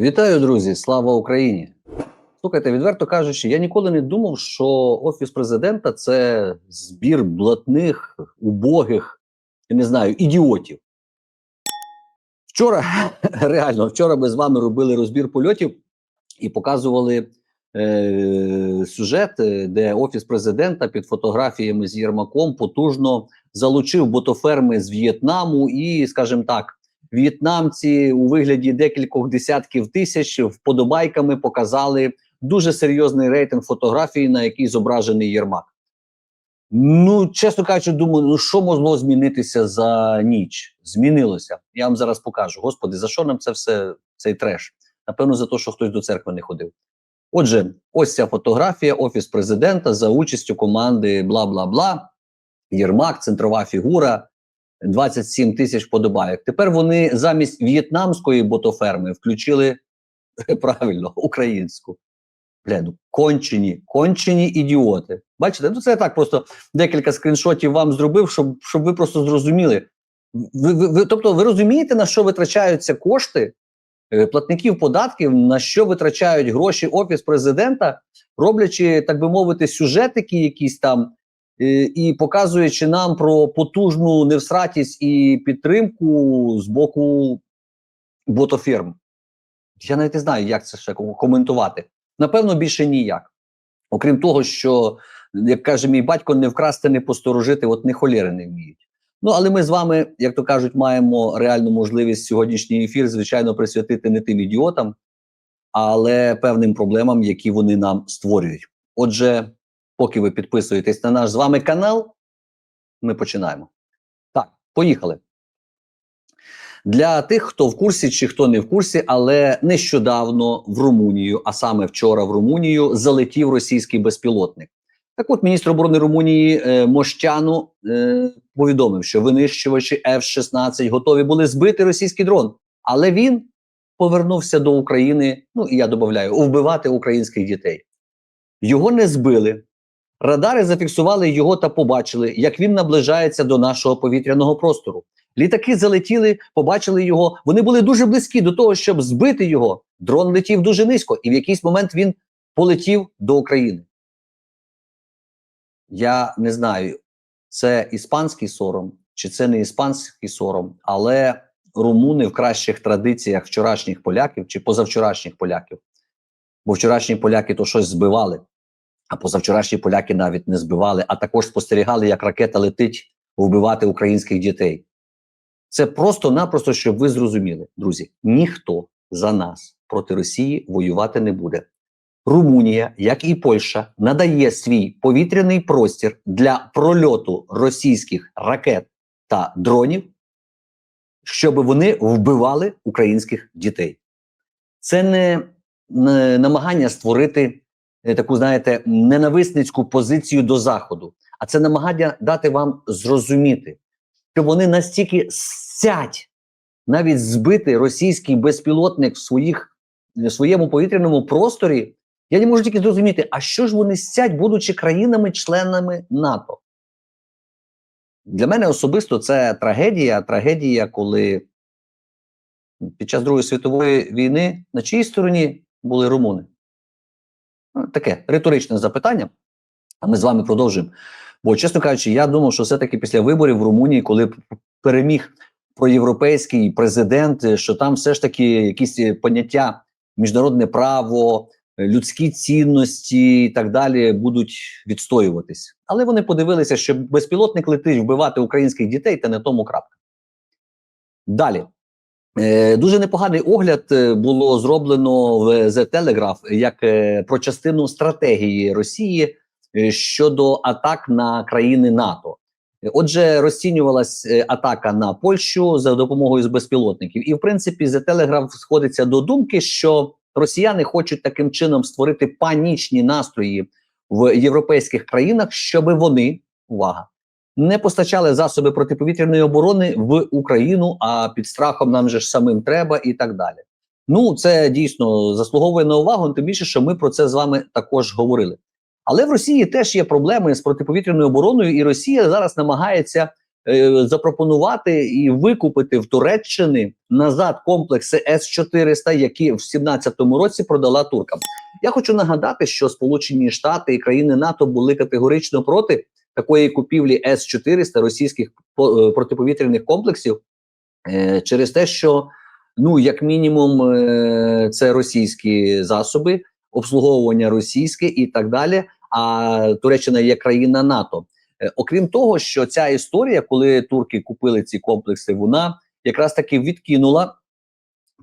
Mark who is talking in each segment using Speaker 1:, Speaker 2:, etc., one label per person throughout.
Speaker 1: Вітаю, друзі! Слава Україні! Слухайте, відверто кажучи, я ніколи не думав, що офіс президента це збір блатних, убогих, я не знаю, ідіотів. Вчора, реально, вчора ми з вами робили розбір польотів і показували е, сюжет, е, де офіс президента під фотографіями з Єрмаком потужно залучив ботоферми з В'єтнаму і, скажімо так, в'єтнамці у вигляді декількох десятків тисяч вподобайками показали дуже серйозний рейтинг фотографії, на якій зображений Єрмак. Ну, чесно кажучи, думаю, ну що могло змінитися за ніч? Змінилося. Я вам зараз покажу. Господи, за що нам це все цей треш? Напевно, за те, що хтось до церкви не ходив. Отже, ось ця фотографія офіс президента за участю команди бла бла бла. Єрмак, центрова фігура. 27 тисяч подобайок. Тепер вони замість в'єтнамської ботоферми включили правильно українську. Бля, ну кончені, кончені ідіоти. Бачите, ну це я так просто декілька скріншотів вам зробив, щоб щоб ви просто зрозуміли. Ви, ви, ви, тобто, ви розумієте, на що витрачаються кошти е, платників податків, на що витрачають гроші Офіс президента, роблячи, так би мовити, сюжетики якісь там е, і показуючи нам про потужну невсратість і підтримку з боку ботофірм. Я навіть не знаю, як це ще коментувати. Напевно, більше ніяк. Окрім того, що, як каже мій батько, не вкрасти, не посторожити, от не холєри не вміють. Ну, але ми з вами, як то кажуть, маємо реальну можливість сьогоднішній ефір, звичайно, присвятити не тим ідіотам, але певним проблемам, які вони нам створюють. Отже, поки ви підписуєтесь на наш з вами канал, ми починаємо. Так, поїхали. Для тих, хто в курсі чи хто не в курсі, але нещодавно в Румунію, а саме вчора в Румунію, залетів російський безпілотник. Так от міністр оборони Румунії е, Мощану е, повідомив, що винищувачі F-16 готові були збити російський дрон, але він повернувся до України. Ну і я додаю, вбивати українських дітей. Його не збили. Радари зафіксували його та побачили, як він наближається до нашого повітряного простору. Літаки залетіли, побачили його. Вони були дуже близькі до того, щоб збити його. Дрон летів дуже низько, і в якийсь момент він полетів до України. Я не знаю, це іспанський сором чи це не іспанський сором, але румуни в кращих традиціях вчорашніх поляків чи позавчорашніх поляків. Бо вчорашні поляки то щось збивали, а позавчорашні поляки навіть не збивали, а також спостерігали, як ракета летить вбивати українських дітей. Це просто-напросто, щоб ви зрозуміли, друзі, ніхто за нас проти Росії воювати не буде. Румунія, як і Польща, надає свій повітряний простір для прольоту російських ракет та дронів, щоб вони вбивали українських дітей. Це не, намагання створити таку, знаєте, ненависницьку позицію до Заходу, а це намагання дати вам зрозуміти, що вони настільки сять навіть збити російський безпілотник в своїх в своєму повітряному просторі. Я не можу тільки зрозуміти, а що ж вони сять, будучи країнами-членами НАТО? Для мене особисто це трагедія. Трагедія, коли під час Другої світової війни на чиїй стороні були румуни? Ну, таке риторичне запитання. А ми з вами продовжуємо. Бо, чесно кажучи, я думав, що все-таки після виборів в Румунії, коли переміг проєвропейський президент, що там все ж таки якісь поняття міжнародне право, людські цінності і так далі будуть відстоюватись. Але вони подивилися, що безпілотник летить вбивати українських дітей, та не тому крапка. Далі. Е, дуже непоганий огляд е, було зроблено в The Telegraph як е, про частину стратегії Росії щодо атак на країни НАТО. Отже, розцінювалась атака на Польщу за допомогою з безпілотників, і в принципі The Telegraph сходиться до думки, що росіяни хочуть таким чином створити панічні настрої в європейських країнах, щоб вони увага не постачали засоби протиповітряної оборони в Україну, а під страхом нам же ж самим треба і так далі. Ну це дійсно заслуговує на увагу. Тим більше, що ми про це з вами також говорили. Але в Росії теж є проблеми з протиповітряною обороною, і Росія зараз намагається е, запропонувати і викупити в Туреччини назад комплекси С-400, які в 17-му році продала туркам. Я хочу нагадати, що Сполучені Штати і країни НАТО були категорично проти такої купівлі С-400 російських по- е, протиповітряних комплексів е, через те, що ну як мінімум е, це російські засоби, обслуговування російське і так далі. А Туреччина є країна НАТО. Окрім того, що ця історія, коли турки купили ці комплекси, вона якраз таки відкинула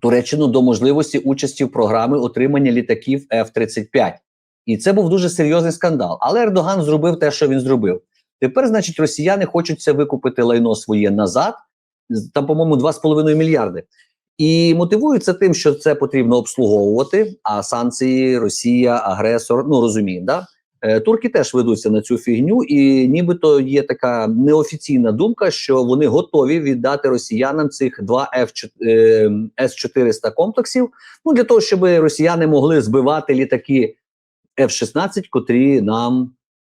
Speaker 1: Туреччину до можливості участі в програмі отримання літаків F-35. І це був дуже серйозний скандал. Але Ердоган зробив те, що він зробив. Тепер, значить, росіяни хочуть це викупити лайно своє назад. Там, по-моєму, 2,5 мільярди. І мотивують тим, що це потрібно обслуговувати. А санкції, Росія, агресор, ну розуміємо, да? Е, Турки теж ведуться на цю фігню, і нібито є така неофіційна думка, що вони готові віддати росіянам цих два е, С-400 комплексів. Ну для того, щоб росіяни могли збивати літаки F-16, котрі нам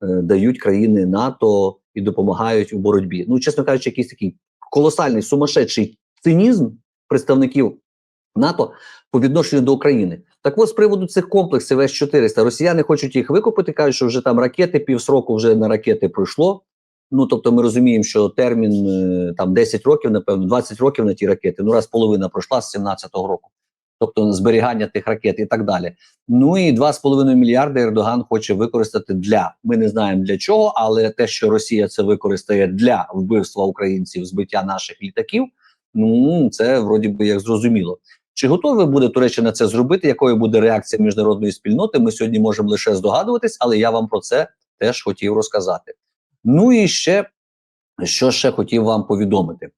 Speaker 1: е, дають країни НАТО і допомагають у боротьбі. Ну, чесно кажучи, якийсь такий колосальний сумасшедший цинізм представників НАТО по відношенню до України. Так от з приводу цих комплексів С-400, росіяни хочуть їх викупити, кажуть, що вже там ракети, півсроку вже на ракети пройшло. Ну тобто, ми розуміємо, що термін е, там 10 років, напевно, 20 років на ті ракети. Ну раз половина пройшла з 17-го року, тобто зберігання тих ракет і так далі. Ну і 2,5 мільярди Ердоган хоче використати для ми не знаємо для чого, але те, що Росія це використає для вбивства українців, збиття наших літаків. Ну це вроді би як зрозуміло. Чи готові буде Туреччина це зробити? Якою буде реакція міжнародної спільноти? Ми сьогодні можемо лише здогадуватись, але я вам про це теж хотів розказати. Ну і ще що ще хотів вам повідомити.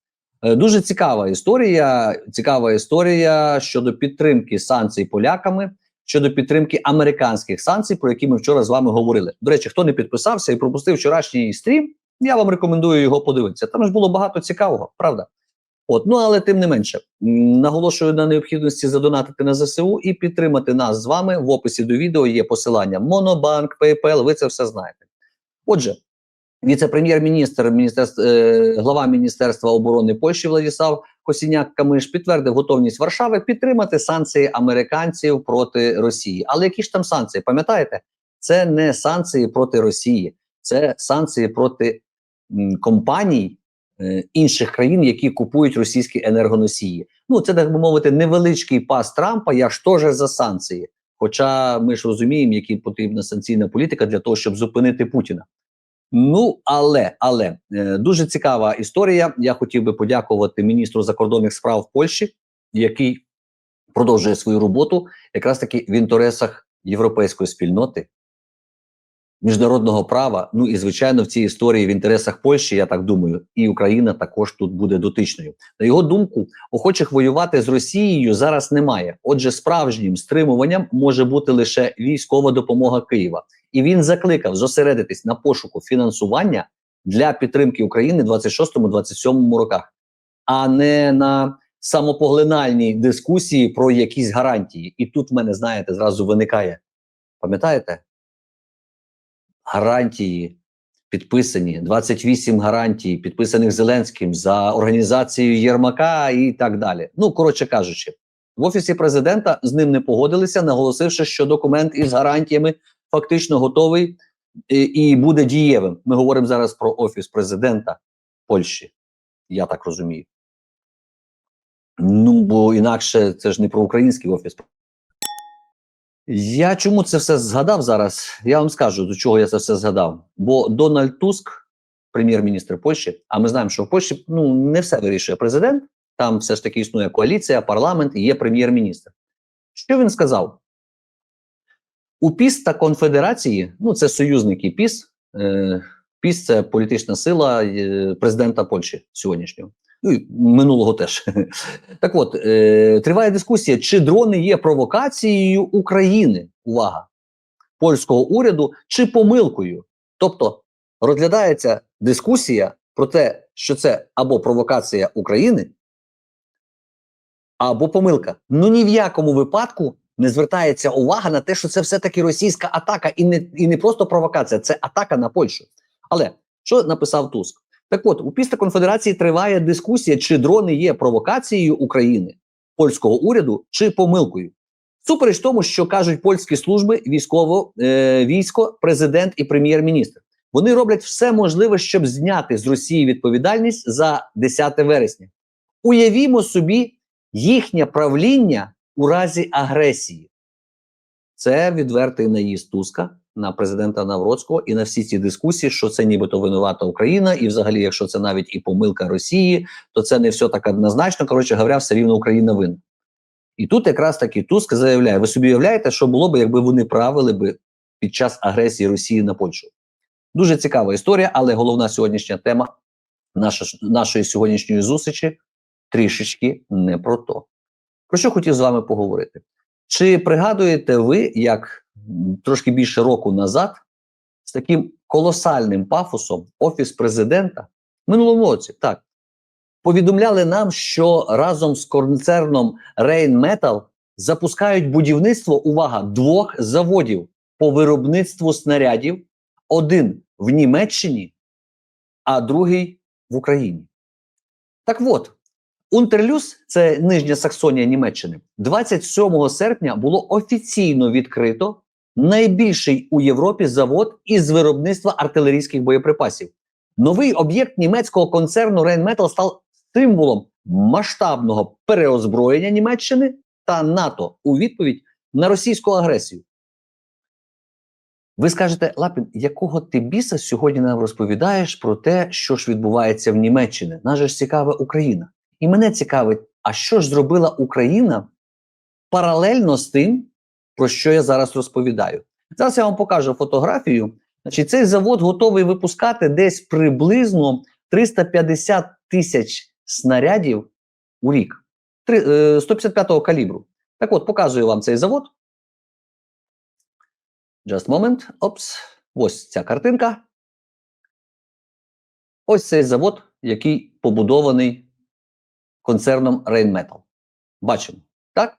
Speaker 1: Е, Дуже цікава історія. Цікава історія щодо підтримки санкцій поляками, щодо підтримки американських санкцій, про які ми вчора з вами говорили. До речі, хто не підписався і пропустив вчорашній стрім, я вам рекомендую його подивитися. Там ж було багато цікавого, правда? От, ну але тим не менше, наголошую на необхідності задонатити на ЗСУ і підтримати нас з вами. В описі до відео є посилання Монобанк, PayPal, ви це все знаєте. Отже, віце-прем'єр-міністр, міністерств, е, глава Міністерства оборони Польщі Владіслав Косіняк Камиш підтвердив готовність Варшави підтримати санкції американців проти Росії. Але які ж там санкції? Пам'ятаєте? Це не санкції проти Росії, це санкції проти м, компаній е, інших країн, які купують російські енергоносії. Ну це так би мовити, невеличкий пас Трампа. Я ж теж за санкції. Хоча ми ж розуміємо, які потрібна санкційна політика для того, щоб зупинити Путіна. Ну але але е, дуже цікава історія. Я хотів би подякувати міністру закордонних справ Польщі, який продовжує свою роботу якраз таки в інтересах європейської спільноти, міжнародного права. Ну і звичайно, в цій історії в інтересах Польщі, я так думаю, і Україна також тут буде дотичною. На його думку, охочих воювати з Росією зараз немає. Отже, справжнім стримуванням може бути лише військова допомога Києва. І він закликав зосередитись на пошуку фінансування для підтримки України в 26-27 роках, а не на самопоглинальній дискусії про якісь гарантії. І тут в мене, знаєте, зразу виникає. Пам'ятаєте? Гарантії підписані, 28 гарантій, підписаних Зеленським за організацією Єрмака і так далі. Ну, коротше кажучи, в офісі президента з ним не погодилися, наголосивши, що документ із гарантіями фактично готовий і, і буде дієвим. Ми говоримо зараз про офіс президента Польщі. Я так розумію. Ну, бо інакше це ж не про український офіс. Я чому це все згадав зараз? Я вам скажу, до чого я це все згадав. Бо Дональд Туск, прем'єр-міністр Польщі, а ми знаємо, що в Польщі ну, не все вирішує президент. Там все ж таки існує коаліція, парламент і є прем'єр-міністр. Що він сказав? У ПІС та конфедерації, ну це союзники ПІС. Е, ПІС це політична сила е, президента Польщі сьогоднішнього. Ну і минулого теж. Так от, е, триває дискусія, чи дрони є провокацією України, увага, польського уряду, чи помилкою. Тобто розглядається дискусія про те, що це або провокація України, або помилка. Ну ні в якому випадку не звертається увага на те, що це все-таки російська атака, і не, і не просто провокація, це атака на Польщу. Але що написав Туск? Так от, у після конфедерації триває дискусія, чи дрони є провокацією України, польського уряду, чи помилкою. Супереч тому, що кажуть польські служби, військово, е, військо, президент і прем'єр-міністр. Вони роблять все можливе, щоб зняти з Росії відповідальність за 10 вересня. Уявімо собі їхнє правління у разі агресії. Це відвертий наїзд Туска на президента Навроцького і на всі ці дискусії, що це нібито винувата Україна, і взагалі, якщо це навіть і помилка Росії, то це не все так однозначно. Коротше говоря, все рівно Україна винна. І тут якраз таки Туск заявляє: ви собі уявляєте, що було б, якби вони правили би під час агресії Росії на Польщу? Дуже цікава історія, але головна сьогоднішня тема наша, нашої сьогоднішньої зустрічі трішечки не про то. Про що хотів з вами поговорити? Чи пригадуєте ви, як трошки більше року назад з таким колосальним пафосом Офіс президента минулому році так повідомляли нам, що разом з концерном Rheinmetall запускають будівництво увага двох заводів по виробництву снарядів: один в Німеччині, а другий в Україні. Так от, Унтерлюс, це Нижня Саксонія Німеччини, 27 серпня було офіційно відкрито найбільший у Європі завод із виробництва артилерійських боєприпасів. Новий об'єкт німецького концерну Rheinmetall став символом масштабного переозброєння Німеччини та НАТО у відповідь на російську агресію. Ви скажете, Лапін, якого ти біса сьогодні нам розповідаєш про те, що ж відбувається в Німеччині? Нас же ж цікава Україна. І мене цікавить, а що ж зробила Україна паралельно з тим, про що я зараз розповідаю? Зараз я вам покажу фотографію. Значить, цей завод готовий випускати десь приблизно 350 тисяч снарядів у рік. Е, 155-го калібру. Так от, показую вам цей завод. Just moment. Опс. Ось ця картинка. Ось цей завод, який побудований концерном Rheinmetall. Бачимо, так?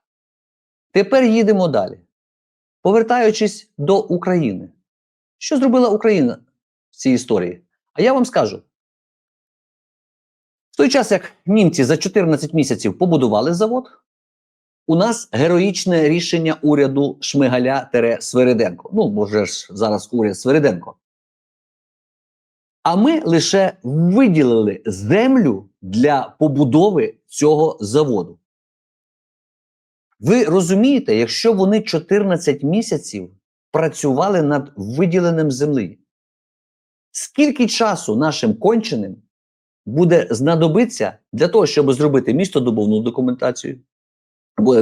Speaker 1: Тепер їдемо далі. Повертаючись до України. Що зробила Україна в цій історії? А я вам скажу. В той час, як німці за 14 місяців побудували завод, у нас героїчне рішення уряду Шмигаля-Свириденко. Ну, бо вже ж зараз уряд Свириденко. А ми лише виділили землю для побудови цього заводу. Ви розумієте, якщо вони 14 місяців працювали над виділенням землі, скільки часу нашим конченим буде знадобиться для того, щоб зробити містодобувну документацію,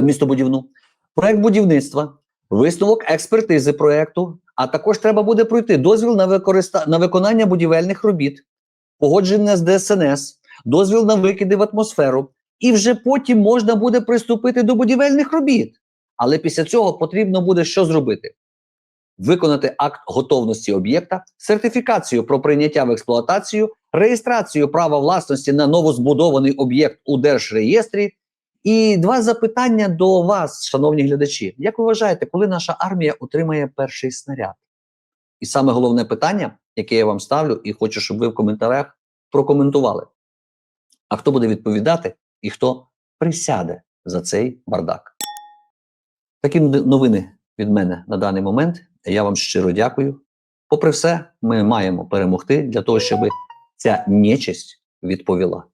Speaker 1: містобудівну, проект будівництва, висновок експертизи проекту, а також треба буде пройти дозвіл на, використа... на виконання будівельних робіт, погодження з ДСНС, дозвіл на викиди в атмосферу, і вже потім можна буде приступити до будівельних робіт. Але після цього потрібно буде що зробити? Виконати акт готовності об'єкта, сертифікацію про прийняття в експлуатацію, реєстрацію права власності на новозбудований об'єкт у держреєстрі. І два запитання до вас, шановні глядачі. Як ви вважаєте, коли наша армія отримає перший снаряд? І саме головне питання, яке я вам ставлю, і хочу, щоб ви в коментарях прокоментували. А хто буде відповідати і хто присяде за цей бардак? Такі новини від мене на даний момент. Я вам щиро дякую. Попри все, ми маємо перемогти для того, щоб ця нечисть відповіла.